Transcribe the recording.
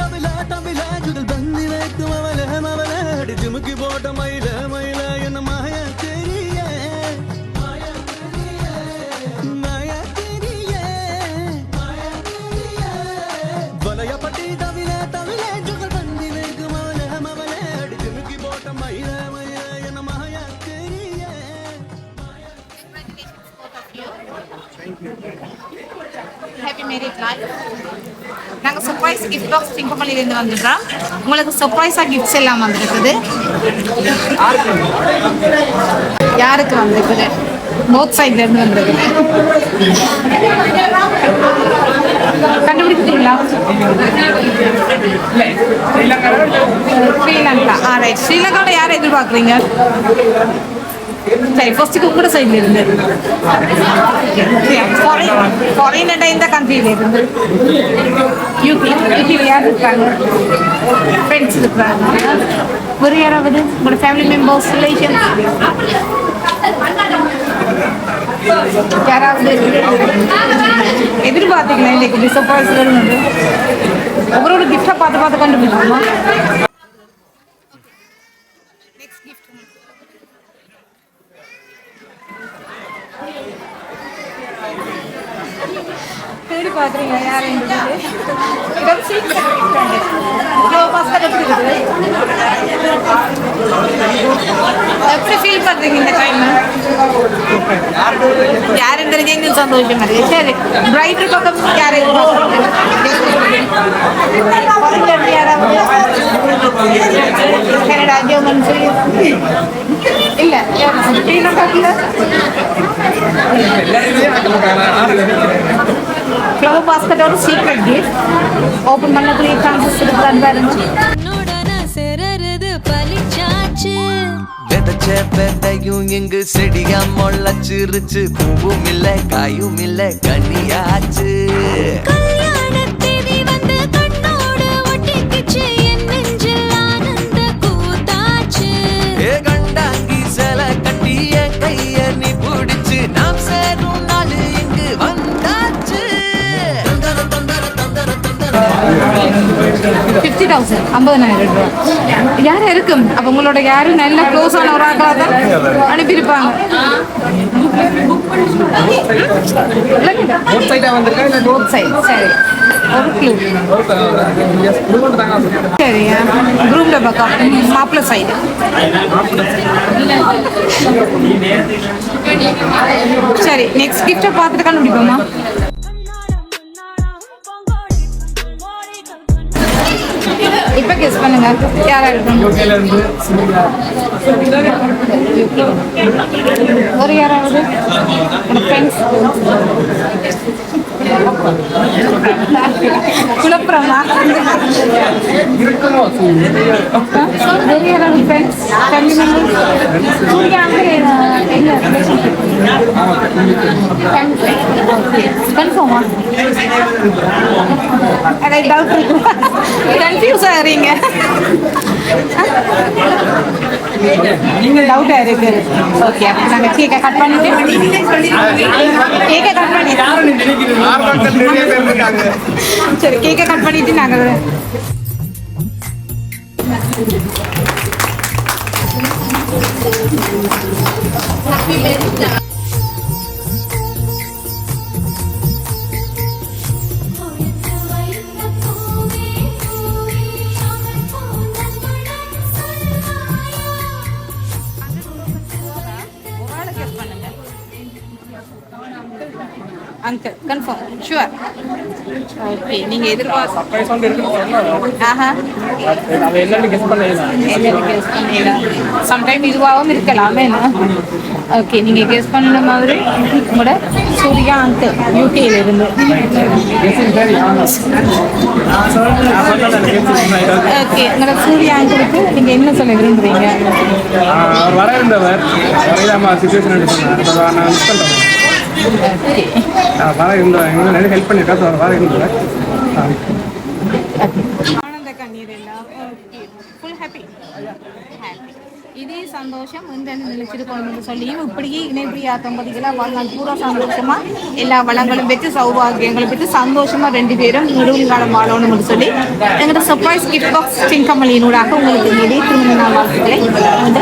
தமிழா தமிழா ஜுதல் தந்தி வைக்கும் அவளே அவளே அடி ஜிமுக்கி போட்ட மயில மயில ஹாப்பி மேரிட் லைஃப் நாங்கள் சர்ப்ரைஸ் கிஃப்ட் பாக்ஸ் சிங்கப்பள்ளியிலேருந்து வந்துடுறோம் உங்களுக்கு சர்ப்ரைஸாக கிஃப்ட்ஸ் எல்லாம் வந்திருக்குது. யாருக்கு வந்திருக்குது? போத் சைட்லேருந்து வந்திருக்குது. கண்டுபிடிச்சிட்டீங்களா ஸ்ரீலங்கா. ஆ ரைட் ஸ்ரீலங்காவில் யாரை எதிர்பார்க்குறீங்க? சரி ஃபர்ஸ்ட்டுக்கு உங்களோட சைட்ல இருந்து. ஃபாரின் இந்த கண்ட்ரியில இருந்து யூகே யூகேல யார் இருக்காங்க. ஃப்ரெண்ட்ஸ் இருக்காங்க. வேறு யாராவது? உங்களோட ஃபேமிலி மெம்பர்ஸ் ரிலேஷன் யாராவது? எதிர்பார்த்தீங்களா? இன்னைக்கு டிசப்பாய்ஸ் வருவது ஒவ்வொரு கிஃப்டை பார்த்து பார்த்து கண்டுபிடிக்கணுமா தேடி பார்க்குறீங்க யார் இருந்தது இதோட சீட் இவ்வளோ பாஸ்கர் எப்படி இருக்குது எப்படி ஃபீல் பண்ணுறீங்க இந்த டைம் யாரும் தெரிஞ்சு சந்தோஷமா இருக்கு சரி பிரைட் பக்கம் யார் யாராவது கனடா ஜெர்மன் சொல்லி இல்ல ஸ்ரீலங்காக்கில் ஃப்ளவர் பாஸ்கெட்டோட சீக்ரெட் கிஃப்ட் ஓப்பன் பண்ணக்கூடிய சான்சஸ் இருக்குதான்னு பாருங்க. விதைச்ச விதையும் இங்கு செடியா முளைச்சிருச்சு. பூவும் இல்ல காயும் இல்ல கனியாச்சு. ஃபிஃப்டி தௌசண்ட் ஐம்பதனாயிரம் ரூபாய் யார் இருக்கும் அப்போ உங்களோட யாரும் நல்ல க்ளோஸ் ஆன ஒரு ஆக்களாக தான் அனுப்பியிருப்பாங்க. சரி. சரியா குரூப்ல பக்கம் மாப்பிள்ளை சைடு சரி நெக்ஸ்ட் கிஃப்டை பார்த்துட்டு கண்டுபிடிப்போமா? இப்ப கெஸ் பண்ணுங்க. யாரா இருக்கும் ஒரு யாராவது? ஃப்ரெண்ட்ஸ் குழப்பறமா? வேறு யாராவது ஃப்ரெண்ட்ஸ் ஃபேமிலி மெம்பர்ஸ் சூர்யா அங்கே எங்க கன்ஃபார்மா அதை டவுட் கன்ஃபியூஸ் ஆகிறீங்க டவுட் இருக்கு. ஓகே அப்போ நாங்கள் கேக்க கட் பண்ணிட்டு கேக்க கட் பண்ணிட்டு சரி கேக்க கட் பண்ணிட்டு நாங்கள் uncle confirm sure okay guess பண்ணிடலாம் சம்டைம் இதுவாகவும் இருக்கலாமே ஓகே நீங்கள் கெஸ் பண்ண மாதிரி உங்களோட சூர்யா அங்கிள் யூகேல இருந்து. ஓகே உங்களோட சூர்யா அங்கிளுக்கு நீங்கள் என்ன சொல்ல விரும்புறீங்க? வர இருந்தவர். சுச்சுவேஷன் நான் மிஸ் பண்ணுறேன் ஓகே வர இருந்தவர் எங்களுக்கு நிறைய ஹெல்ப் பண்ணியிருக்கா ஸோ அவர் வர இருந்தவர் ஆனந்த கண்ணீர் எல்லாம் ஃபுல் ஹாப்பி ஹாப்பி இதே சந்தோஷம் இந்த நினைச்சிருக்கணும்னு சொல்லியும் இப்படியே இணைப்படியா தம்பதிகளாக வாழ்நாள் பூரா சந்தோஷமா எல்லா வளங்களும் பெற்று சௌபாகியங்களும் பெற்று சந்தோஷமா ரெண்டு பேரும் நெடுங்காலம் வாழணும்னு சொல்லி எங்களோட சர்ப்ரைஸ் கிஃப்ட் பாக்ஸ் சிங்கமலியினூடாக உங்களுக்கு இடையே திருமண வாழ்த்துக்களை வந்து